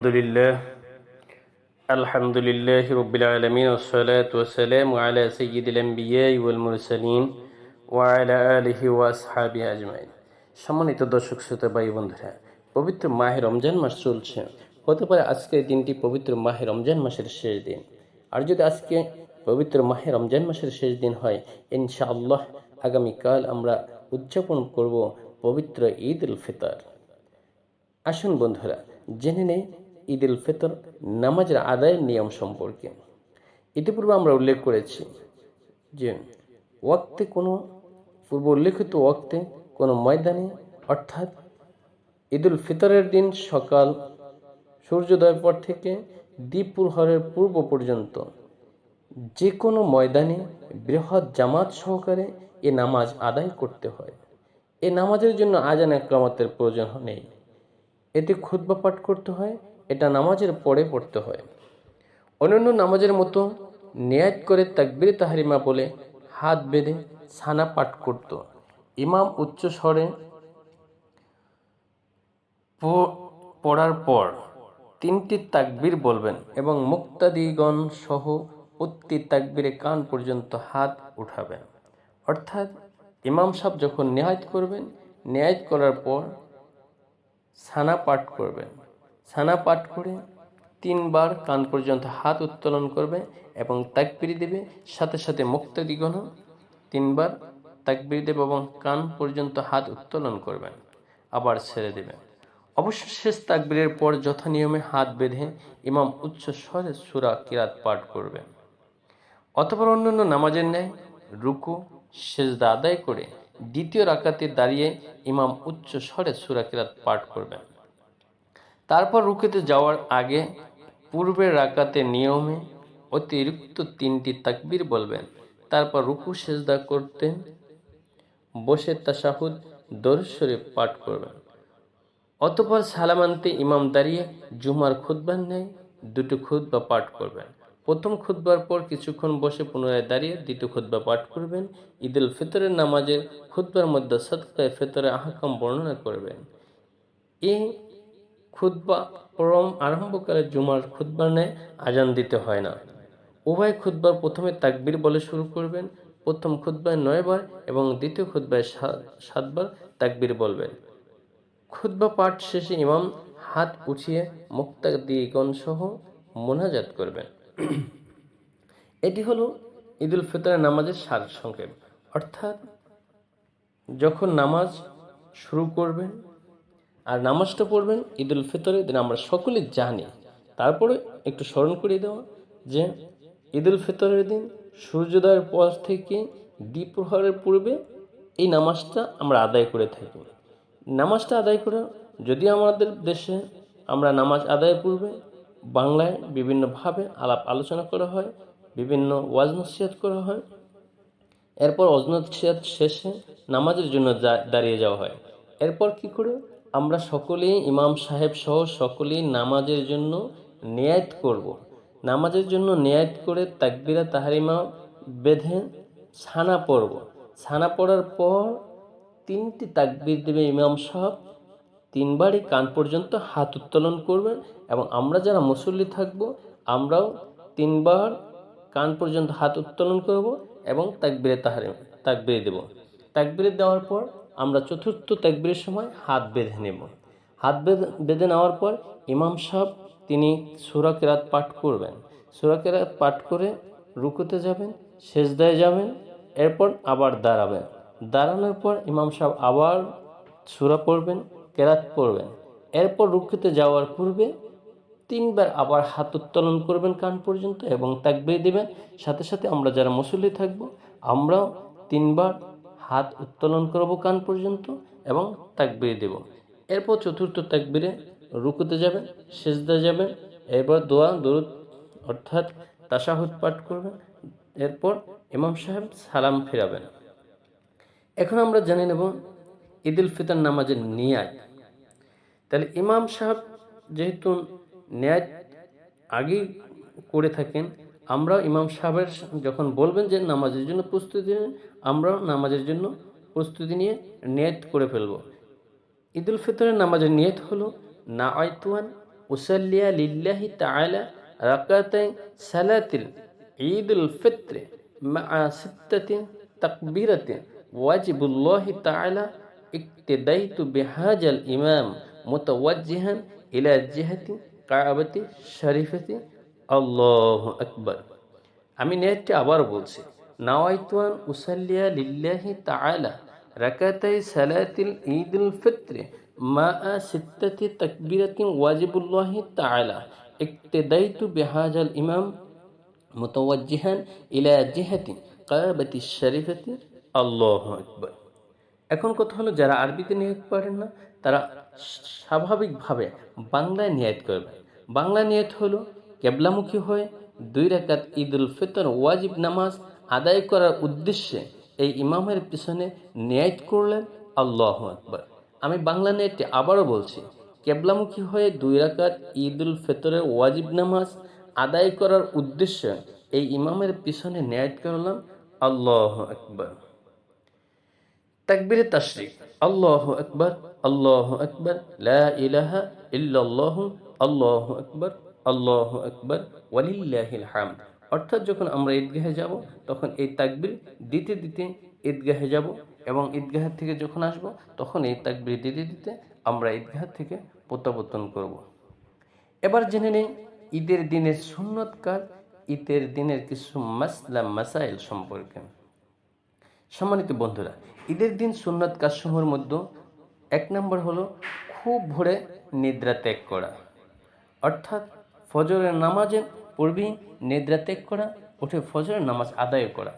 الحمد لله الحمد لله رب العالمين والصلاة والسلام على سيد الأنبياء والمرسلين وعلى آله وأصحابه أجمعين সম্মানিত দর্শক শ্রোতা ভাই বন্ধুরা পবিত্র মাহে রমজান মাস চলছে হতে পারে আজকের দিনটি পবিত্র মাহে রমজান মাসের শেষ দিন আর যদি আজকে পবিত্র মাহে রমজান মাসের শেষ দিন হয় ইনশাআল্লাহ আগামীকাল আমরা উদযাপন করব পবিত্র ঈদ উল ফিতর আসুন বন্ধুরা জেনে নেই ঈদ উল ফিতর নামাজের আদায়ের নিয়ম সম্পর্কে। ইতিপূর্বে আমরা উল্লেখ করেছি যে, ওয়াক্তে কোনো, পূর্ব উল্লেখিত ওয়াক্তে কোনো ময়দানে, অর্থাৎ ঈদ উল ফিতরের দিন সকাল সূর্যোদয়ের পর থেকে দ্বীপ প্রহরের পূর্ব পর্যন্ত যে কোনো ময়দানে বৃহৎ জামাত সহকারে এ নামাজ আদায় করতে হয়। এ নামাজের জন্য আজান একরামতের প্রয়োজন নেই। এতে খুতবা পাঠ করতে হয় এটা নামাজের পরে পড়তে হয়। অন্যান্য নামাজের মতো নেয়াত করে তাকবির তাহারিমা বলে হাত বেঁধে ছানা পাঠ করত। ইমাম উচ্চ স্বরে পড়ার পর তিনটি তাকবির বলবেন এবং মুক্তাদিগণ সহ প্রতি তাকবিরে কান পর্যন্ত হাত উঠাবেন। অর্থাৎ ইমাম সাহেব যখন নেহায়ত করবেন নেয়ায়ত করার পর ছানা পাঠ করবেন। ছানা পাঠ করে তিনবার কান পর্যন্ত হাত উত্তোলন করবে এবং তাকবিরি দেবে, সাথে সাথে মুক্তাদিগণ তিনবার তাকবিরি দেবে এবং কান পর্যন্ত হাত উত্তোলন করবেন আবার ছেড়ে দেবেন অবশ্য শেষ তাকবীরের পর যথা নিয়মে হাত বেঁধে ইমাম উচ্চ স্বরে সুরা কিরাত পাঠ করবেন অতপর অন্যান্য নামাজের ন্যায় রুকু, সেজদা আদায় করে দ্বিতীয় রাকাতে দাঁড়িয়ে ইমাম উচ্চ স্বরে সুরা কিরাত পাঠ করবেন তারপর রুকুতে যাওয়ার আগে পূর্বের রাকাতে নিয়মে অতিরিক্ত তিনটি তাকবির বলবেন। তারপর রুকু, সেজদা করতেন, বসে তাশাহুদ, দরুদ শরীফ পাঠ করবেন। অতপর সালামান্তে ইমাম দাঁড়িয়ে জুমার খুদ্বার নেয়, দুটো খুদ্া পাঠ করবেন। প্রথম খুদ্বার পর কিছুক্ষণ বসে পুনরায় দাঁড়িয়ে দ্বিতীয় খুদ্া পাঠ করবেন। ঈদ উল ফিতরের নামাজের খুদ্বার মধ্যে সৎকায় ফেতরে আহকাম বর্ণনা করবেন। এই খুদ্া পরম আরম্ভকালে জুমার খুদ্বার নেয় আজান দিতে হয় না। উভয় খুদ্বার প্রথমে তাকবির বলে শুরু করবেন, প্রথম খুদ্বায় নয়বার এবং দ্বিতীয় খুদ্বায় সাতবার তাকবির বলবেন। খুদ্া পাঠ শেষে ইমাম হাত উঠিয়ে মুক্তাদিগণ সহ মোনাজাত করবেন। এটি হলো ঈদুল ফিতরের নামাজের সার সংক্ষেপ অর্থাৎ যখন নামাজ শুরু করবেন আর নামাজটা পড়বেন ঈদুল ফিতরের দিন, আমরা সকলে জানি। তারপরে একটু স্মরণ করিয়ে দেওয়া যে ঈদুল ফিতরের দিন সূর্যোদয়ের পর থেকে দ্বীপ্রহরের পূর্বে এই নামাজটা আমরা আদায় করে থাকি। নামাজটা আদায় করে যদি আমাদের দেশে আমরা নামাজ আদায়ের পূর্বে বাংলায় বিভিন্নভাবে আলাপ আলোচনা করা হয়, বিভিন্ন ওয়াজ নসিহত করা হয়, এরপর অজনত শেষে নামাজের জন্য দাঁড়িয়ে যাওয়া হয়। এরপর কি করে? আমরা সকলেই ইমাম সাহেব সহ সকলেই নামাজের জন্য নেয়াত করব। নামাজের জন্য নেয়াত করে তাকবিরা তাহারিমা বেঁধে ছানা পড়ব। ছানা পড়ার পর তিনটি তাকবির দেবে ইমাম সাহেব। তিনবারই কান পর্যন্ত হাত উত্তোলন করবেন এবং আমরা যারা মুসল্লি থাকব, আমরাও তিনবার কান পর্যন্ত হাত উত্তোলন করব এবং তাকবিরে তাহারে তাকবিরে দেব। তাকবিরে দেওয়ার পর আমরা চতুর্থ তাকবিরের সময় হাত বেঁধে নেব। হাত বেঁধে নেওয়ার পর ইমাম সাহেব, তিনি সুরা কেরাত পাঠ করবেন। সুরা কেরাত পাঠ করে রুকুতে যাবেন, সেজদায় যাবেন, এরপর আবার দাঁড়াবেন। দাঁড়ানোর পর ইমাম সাহেব আবার সুরা পড়বেন, কেরাত পড়বেন। এরপর রুকুতে যাওয়ার পূর্বে তিনবার আবার হাত উত্তোলন করবেন কান পর্যন্ত এবং তাকবির দেবেন। সাথে সাথে আমরা যারা মুসল্লি থাকব, আমরাও তিনবার হাত উত্তোলন করব কান পর্যন্ত এবং তাকবির দেব। এরপর চতুর্থ তাকবিরে রুকুতে যাবেন সেজদা যাবেন এরপর দোয়া, দরুদ, অর্থাৎ তাশাহুদ পাঠ করবেন এরপর ইমাম সাহেব সালাম ফেরাবেন। এখন আমরা জেনে নেব ঈদ উল ফিতর নামাজের নিয়াত। তাহলে ইমাম সাহেব যেহেতু ন্যায় আগেই করে থাকেন আমরাও ইমাম সাহেবের যখন বলবেন যে নামাজের জন্য প্রস্তুতি নিন আমরাও নামাজের জন্য প্রস্তুতি নিয়ে নিয়ত করে ফেলব। ঈদুল ফিতরের নামাজের নিয়ত হলো না আয়তুয়ান উসাল্লিয়া লিল্লাহি তাআলা রাকাতাই সালাতিল ঈদুল ফিত্র মা সিত্তাতি তাকবীরাতি ওয়াজিবুল্লাহি তাআলা ইক্তদাইতু বিহাজাল ইমাম মুতাওয়াজ্জিহান ইলা জিহাতি কাবাতি শরীফাতি আল্লাহু আকবার। আমি নেটটি আবার বলছি, নাওয়াইতুয়ান উসাল্লিয়া লিল্লাহি তাআলা রাকাতাই সালাতিল ঈদুল ফিত্র মা সিত্তাতি তাকবীরাতিন ওয়াজিবুল্লাহি তাআলা ইক্তদাইতু বিহাজাল ইমাম মুতাওয়াজ্জিহান ইলা জিহাতি কাবাতি শরীফাতি আল্লাহু আকবার। এখন কথা হলো, যারা আরবিতে নিয়ত পারেন না, তারা স্বাভাবিকভাবে বাংলায় নিয়ত করবে বাংলা নিয়ত হলো কেবলামুখী হয়ে দুই রাকাত ঈদুল ফিতর ওয়াজিব নামাজ আদায় করার উদ্দেশ্যে এই ইমামের পিছনে নিয়ত করলেন আল্লাহ আকবার। আমি বাংলা নিয়তটি আবারও বলছি, কেবলামুখী হয়ে দুই রাকাত ঈদুল ফিতরের ওয়াজিব নামাজ আদায় করার উদ্দেশ্যে এই ইমামের পিছনে নিয়ত করলাম আল্লাহ আকবার। তাকবীরে তাশরিক, আল্লাহ আকবার আল্লাহ আকবার, লা ইলাহা ইল্লাল্লাহ, আল্লাহ আকবার। আল্লাহ আকবার, ওয়ালিল্লাহিল হামদ। অর্থাৎ যখন আমরা ঈদগাহে যাব, তখন এই তাকবীর দিতে দিতে ঈদগাহে যাব এবং ঈদগাহ থেকে যখন আসব, তখন এই তাকবীর দিতে দিতে আমরা ঈদগাহ থেকে প্রত্যাবর্তন করব। এবার জেনে নেই, ঈদের দিনের সুন্নত কাজ ঈদের দিনের কিছু মাসলা, মাসাইল সম্পর্কে। সম্মানিত বন্ধুরা, ঈদের দিন সুন্নত কাজসমূহের মধ্যে এক নম্বর হলো, খুব ভোরে নিদ্রা ত্যাগ করা। অর্থাৎ ফজরের নামাজের পূর্বেই নিদ্রা ত্যাগ করা, উঠে ফজরের নামাজ আদায় করা।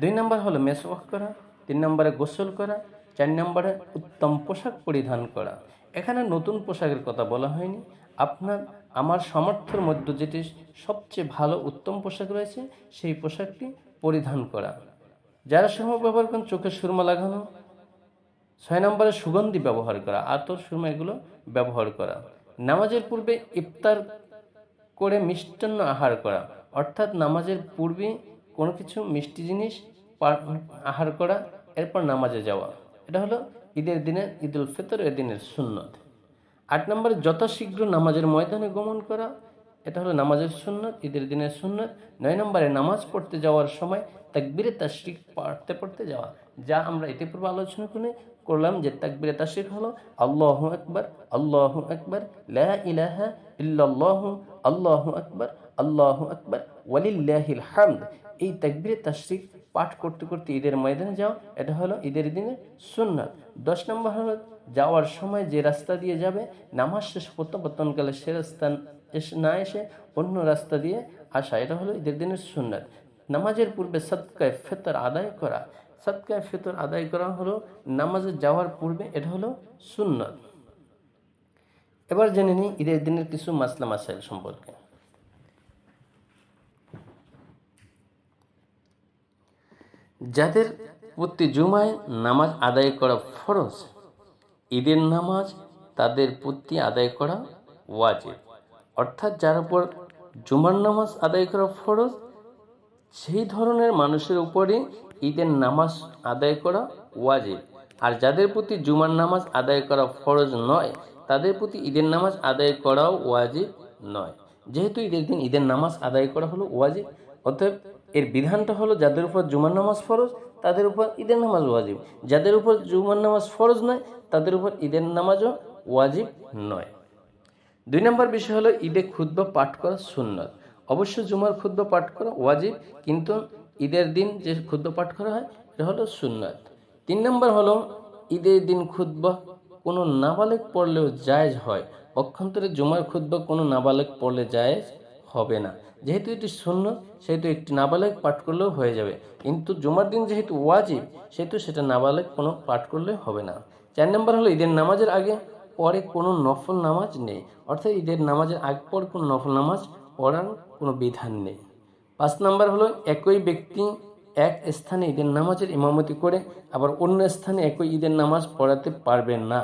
দুই নম্বর হলো মেসওয়াক করা, তিন নম্বরে গোসল করা, চার নম্বরে উত্তম পোশাক পরিধান করা। এখানে নতুন পোশাকের কথা বলা হয়নি। আপনার, আমার সামর্থ্যের মধ্যে যেটি সবচেয়ে ভালো উত্তম পোশাক রয়েছে, সেই পোশাকটি পরিধান করা। যারা সুরমা ব্যবহার করেন, চোখে সুরমা লাগানো, ছয় নম্বরে সুগন্ধি ব্যবহার করা, আতর সুরমা এগুলো ব্যবহার করা। নামাজের পূর্বে ইফতার করে মিষ্টান্ন আহার করা। অর্থাৎ নামাজের পূর্বে কোনো কিছু মিষ্টি জিনিস আহার করা, এরপর নামাজে যাওয়া। এটা হলো ঈদের দিনের ঈদুল ফিতর এর দিনের সুন্নত। আট নম্বরে, যথাশীঘ্র নামাজের ময়দানে গমন করা, এটা হলো নামাজের সুন্নত, ঈদের দিনের সুন্নত। নয় নম্বরে, নামাজ পড়তে যাওয়ার সময় তাকবিরে তাশরিক পড়তে পড়তে যাওয়া। যা আমরা ইতিপূর্বে আলোচনা করে করলাম যে তাকবিরে তাশরিক হলো, আল্লাহ আকবার আল্লাহ আকবার ইলাহা ইল্লাল্লাহ, আল্লাহ আকবর, আল্লাহ আকবার, ওয়ালিল্লাহিল হামদ। এই তাকবিরে, তাশরিক পাঠ করতে করতে ঈদের ময়দানে যাওয়া এটা হলো ঈদের দিনের সুন্নাত। দশ নম্বর হলো যাওয়ার সময় যে রাস্তা দিয়ে যাবে, নামাজ শেষ প্রত্যাবর্তনকালে সে রাস্তা এসে না এসে অন্য রাস্তা দিয়ে আসা, এটা হলো ঈদের দিনের সুন্নাত। নামাজের পূর্বে সৎকায় ফেতর আদায় করা। সৎকায় ফেতর আদায় করা হলো, নামাজে যাওয়ার পূর্বে, এটা হলো সুন্নত। এবার জেনে নিই ঈদের দিনের কিছু মাসলা মাসাইল সম্পর্কে। যাদের প্রতি জুমায় নামাজ আদায় করা ফরজ, ঈদের নামাজ তাদের প্রতি আদায় করা ওয়াজিব। অর্থাৎ যার উপর জুমার নামাজ আদায় করা ফরজ, সেই ধরনের মানুষের উপরে ঈদের নামাজ আদায় করা ওয়াজিব। আর যাদের প্রতি জুমার নামাজ আদায় করা ফরজ নয়, তাদের প্রতি ঈদের নামাজ আদায় করাও ওয়াজিব নয়। যেহেতু ঈদের দিন ঈদের নামাজ আদায় করা হলো ওয়াজিব, অতএব এর বিধানটা হলো যাদের উপর জুমার নামাজ ফরজ, তাদের উপর ঈদের নামাজ ওয়াজিব। যাদের উপর জুমার নামাজ ফরজ নয়, তাদের উপর ঈদের নামাজও ওয়াজিব নয়। দুই নম্বর বিষয় হলো ঈদে ক্ষুদ্র পাঠ করা সুন্নত। অবশ্য জুমার ক্ষুদ্র পাঠ করা ওয়াজিব, কিন্তু ঈদের দিন যে ক্ষুদ্র পাঠ করা হয়, এটা হলো সুন্নত। তিন নম্বর হলো, ঈদের দিন খুদ্া কোনো নাবালেক পড়লেও জায়েজ হয়। পক্ষান্তরে জুমার খুদ্া কোনো নাবালেক পড়লে জায়েজ হবে না। যেহেতু এটি শূন্য সেহেতু একটি নাবালেক পাঠ করলেও হয়ে যাবে। কিন্তু জুমার দিন যেহেতু ওয়াজিব, সেহেতু সেটা নাবালেক কোনো পাঠ করলে হবে না। চার নম্বর হলো, ঈদের নামাজের আগে পরে কোনো নফল নামাজ নেই। অর্থাৎ ঈদের নামাজের আগ পর কোনো নফল নামাজ পড়ার কোনো বিধান নেই। পাঁচ নম্বর হলো, একই ব্যক্তি এক স্থানে ঈদের নামাজের ইমামতি করে, আবার অন্য স্থানে একই ঈদের নামাজ পড়াতে পারবে না।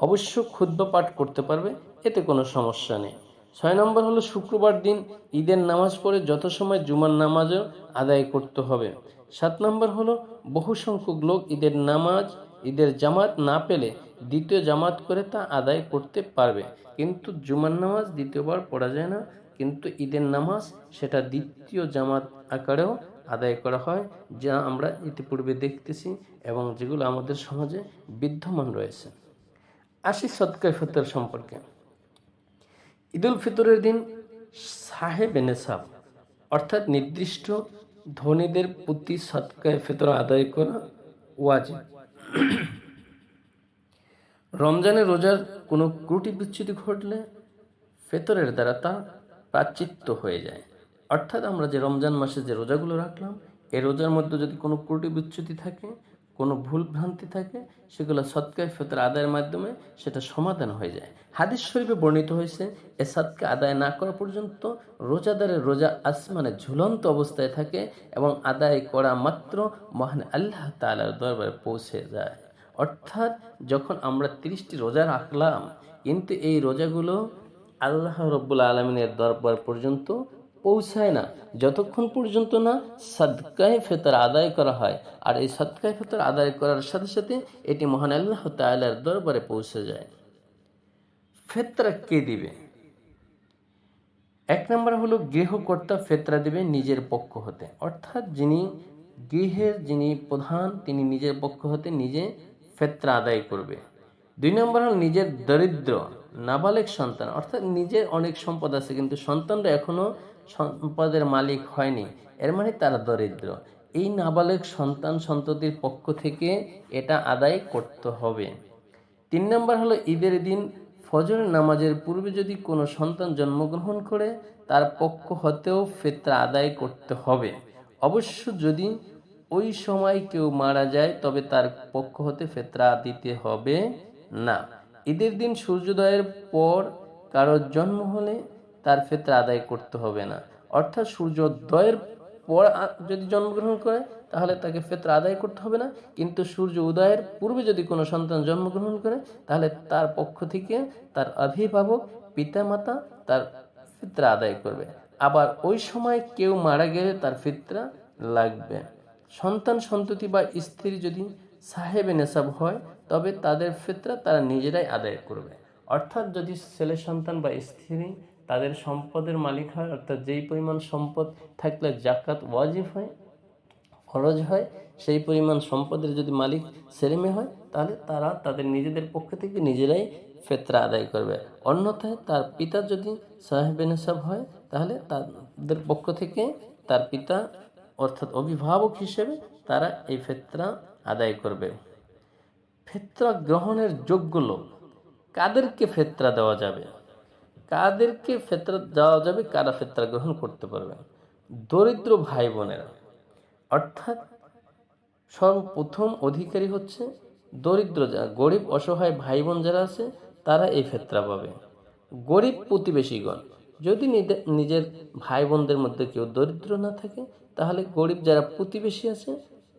অবশ্য ক্ষুদ্র পাঠ করতে পারবে, এতে কোনো সমস্যা নেই। ছয় নম্বর হলো, শুক্রবার দিন ঈদের নামাজ পড়ে যত সময় জুমার নামাজও আদায় করতে হবে। সাত নম্বর হলো, বহু সংখ্যক লোক ঈদের নামাজ, ঈদের জামাত না পেলে দ্বিতীয় জামাত করে তা আদায় করতে পারবে। কিন্তু জুমার নামাজ দ্বিতীয়বার পড়া যায় না কিন্তু ঈদের নামাজ সেটা দ্বিতীয় জামাত আকারেও আদায় করা হয়, যা আমরা ইতিপূর্বে দেখতেছি এবং যেগুলো আমাদের সমাজে বিদ্যমান রয়েছে। আসি সৎকায় ফিতর সম্পর্কে। ঈদুল ফিতরের দিন সাহেব নেসাব, অর্থাৎ নির্দিষ্ট ধনীদের প্রতি সৎকায় ফিতর আদায় করা ওয়াজিব। রমজানের রোজার কোনো ত্রুটি বিচ্যুতি ঘটলে ফেতরের দ্বারা তা প্রাচিত্য হয়ে যায়। অর্থাৎ আমরা যে রমজান মাসে যে রোজাগুলো রাখলাম এই রোজার মধ্যে যদি কোনো ত্রুটি বিচ্যুতি থাকে, কোনো ভুল ভ্রান্তি থাকে, সেগুলো সৎকায় ফেতর আদায়ের মাধ্যমে সেটা সমাধান হয়ে যায়। হাদিস শরীফে বর্ণিত হয়েছে, এ সৎকা আদায় না করা পর্যন্ত রোজাদারের রোজা আসমানে ঝুলন্ত অবস্থায় থাকে এবং আদায় করা মাত্র মহান আল্লাহ তালার দরবারে পৌঁছে যায়। অর্থাৎ যখন আমরা তিরিশটি রোজা রাখলাম, কিন্তু এই রোজাগুলো আল্লাহ রব্বুল আলমিনের দরবার পর্যন্ত পৌঁছায় না। যতক্ষণ পর্যন্ত না সদকায় ফেতর আদায় করা হয়, আর এই সদকায় ফেতর আদায় করার সাথে সাথে এটি মহান আল্লাহ তালার দরবারে পৌঁছে যায়। ফেতরা কে দিবে? এক নম্বর হলো গৃহকর্তা ফেতরা দিবে নিজের পক্ষ হতে। অর্থাৎ যিনি গৃহের যিনি প্রধান, তিনি নিজের পক্ষ হতে নিজে ফেতরা আদায় করবে। দুই নম্বর হল নিজের দরিদ্র, নাবালেক সন্তান। অর্থাৎ নিজের অনেক সম্পদ আছে, কিন্তু সন্তানরা এখনও সম্পদের মালিক হয়নি। এর মানে তারা দরিদ্র। এই নাবালেক সন্তান সন্ততির পক্ষ থেকে এটা আদায় করতে হবে। তিন নম্বর হলো ঈদের দিন ফজর নামাজের পূর্বে যদি কোনো সন্তান জন্মগ্রহণ করে, তার পক্ষ হতেও ফেতরা আদায় করতে হবে। অবশ্য যদি ওই সময় কেউ মারা যায়, তবে তার পক্ষ হতে ফেতরা দিতে হবে। না, ঈদের দিন সূর্যোদয়ের পর কারোর জন্ম হলে তার ফেতরা আদায় করতে হবে না। অর্থাৎ সূর্যোদয়ের পর যদি জন্মগ্রহণ করে, তাহলে তাকে ফেতরা আদায় করতে হবে না। কিন্তু সূর্য উদয়ের পূর্বে যদি কোনো সন্তান জন্মগ্রহণ করে, তাহলে তার পক্ষ থেকে তার অভিভাবক, পিতামাতা তার ফিতরা আদায় করবে। আবার ওই সময় কেউ মারা গেলে তার ফিতরা লাগবে। সন্তান সন্ততি বা স্ত্রী যদি সাহেবে নেশাব হয়, তবে তাদের ফিতরা তারা নিজেরাই আদায় করবে। অর্থাৎ যদি ছেলে সন্তান বা স্ত্রী তাদের সম্পদের মালিক হয়, অর্থাৎ যেই পরিমাণ সম্পদ থাকলে জাকাত ওয়াজিব হয় খরচ হয়, সেই পরিমাণ সম্পদের যদি মালিক ছেলেমেয়ে হয়, তাহলে তারা তাদের নিজেদের পক্ষ থেকে নিজেরাই ফেতরা আদায় করবে। অন্যথায় তার পিতা যদি সাহেবে নেশাব হয়, তাহলে তাদের পক্ষ থেকে তার পিতা, অর্থাৎ অভিভাবক হিসেবে তারা এই ফেতরা আদায় করবে। ফেতরা গ্রহণের যোগ্য লোক, কাদেরকে ফেতরা দেওয়া যাবে? কাদেরকে ফেতরা দেওয়া যাবে? কারা ফেতরা গ্রহণ করতে পারবে? দরিদ্র ভাই বোনেরা অর্থাৎ সর্বপ্রথম অধিকারী হচ্ছে দরিদ্র যারা, গরিব অসহায় ভাই বোন যারা আছে, তারা এই ফেতরা পাবে। গরিব প্রতিবেশীগণ, যদি নিজের ভাই বোনদের মধ্যে কেউ দরিদ্র না থাকে, তাহলে গরিব যারা প্রতিবেশী আছে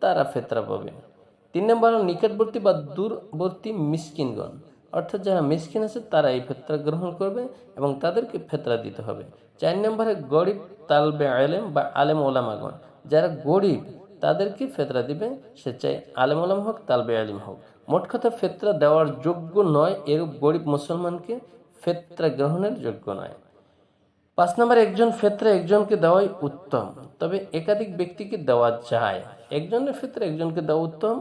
তারা ফেতরা পাবে তিন নম্বর নিকটবর্তী বা দূরবর্তী মিসকিনগণ। অর্থাৎ যারা মিসকিন আছে, তারা এই ফেতরা গ্রহণ করবে এবং তাদেরকে ফেতরা দিতে হবে। চার নম্বরে গরিব তালবে আলেম বা আলেম ওলামাগণ। যারা গরিব, তাদেরকে ফেতরা দিবে, সে চাই আলেম ওলাম হোক, তালবে আলিম হোক। মোট কথা, ফেতরা দেওয়ার যোগ্য নয়, এরূপ গরিব মুসলমানকে ফেতরা গ্রহণের যোগ্য নয়। পাঁচ নম্বর, একজন ফেতরা একজনকে দেওয়াই উত্তম, তবে একাধিক ব্যক্তিকে দেওয়া যায়। একজনের ক্ষেত্রে একজনকে দেওয়া উত্তম।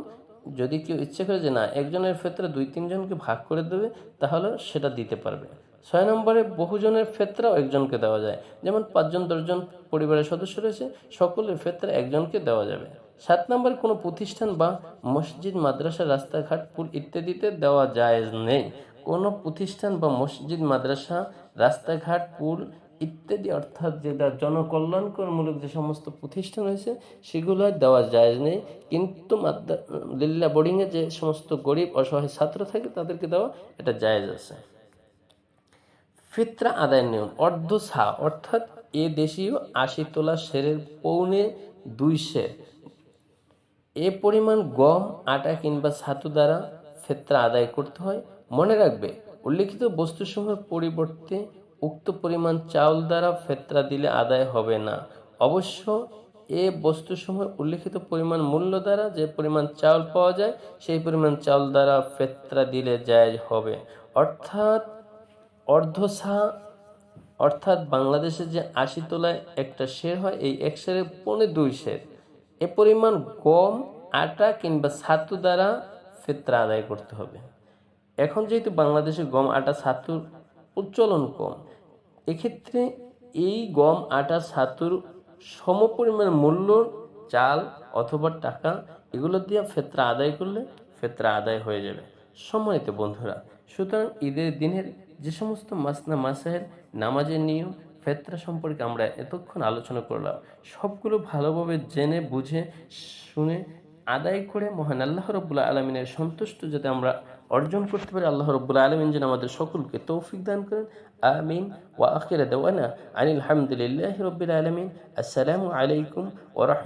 যদি কেউ ইচ্ছে করে যে না, একজনের ক্ষেত্রে দুই তিনজনকে ভাগ করে দেবে, তাহলে সেটা দিতে পারবে। ছয় নম্বরে বহুজনের ক্ষেত্রেও একজনকে দেওয়া যায়। যেমন পাঁচজন, দশজন পরিবারের সদস্য রয়েছে, সকলের ক্ষেত্রে একজনকে দেওয়া যাবে। সাত নম্বরে কোনো প্রতিষ্ঠান বা মসজিদ, মাদ্রাসা, রাস্তাঘাট, পুল ইত্যাদিতে দেওয়া জায়েজ নেই। কোনো প্রতিষ্ঠান বা মসজিদ, মাদ্রাসা, রাস্তাঘাট, পুল ইত্যাদি, অর্থাৎ যেটা জনকল্যাণকরমূলক যে সমস্ত প্রতিষ্ঠান রয়েছে, সেগুলো দেওয়া যায় নেই। কিন্তু মাদ্রা- লিল্লা বোর্ডিংয়ে যে সমস্ত গরিব, অসহায় ছাত্র থাকে, তাদেরকে দেওয়া এটা জায়েজ আছে। ফিতরা আদায়ের নিয়ম অর্ধ সা অর্থাৎ এ দেশীয় আশি তোলা সেরের পৌনে দুই সের এ পরিমাণ গম, আটা কিংবা ছাতু দ্বারা ফেতরা আদায় করতে হয়। মনে রাখবে, উল্লেখিত বস্তুসমূহের পরিবর্তে উক্ত পরিমাণ চাউল দ্বারা ফেতরা দিলে আদায় হবে না। অবশ্য এ বস্তুসমূহ উল্লেখিত পরিমাণ মূল্য দ্বারা যে পরিমাণ চাউল পাওয়া যায়, সেই পরিমাণ চাউল দ্বারা ফেতরা দিলে যায় হবে। অর্থাৎ অর্ধসা, অর্থাৎ বাংলাদেশে যে আশি তোলায় একটা শের হয়, এই এক শেরে পৌনে দুই শের। এ পরিমাণ গম, আটা কিংবা ছাতু দ্বারা ফেতরা আদায় করতে হবে। এখন যেহেতু বাংলাদেশে গম, আটা, ছাতুর উচ্চলন কম এক্ষেত্রে এই গম, আটা, ছাতুর সমপরিমাণ মূল্য, চাল অথবা টাকা, এগুলো দিয়ে ফেতরা আদায় করলে ফেতরা আদায় হয়ে যাবে। সম্মানিত বন্ধুরা, সুতরাং ঈদের দিনের যে সমস্ত মাসনা মাসাহের নামাজের নিয়ম, ফেতরা সম্পর্কে আমরা এতক্ষণ আলোচনা করলাম, সবগুলো ভালোভাবে জেনে, বুঝে, শুনে, আদায় করে মহান আল্লাহ রব্বুল্লাহ আলমিনের সন্তুষ্ট যাতে আমরা অর্জন করতে পারি আল্লাহ রব্বুল্লাহ আলমিন যেন আমাদের সকলকে তৌফিক দান করেন আমিন ওয়া আখিরা দেওয়ানা আনিল হামদুলিল্লাহ রব্বিল আলমিন আসসালামু আলাইকুম ওরহম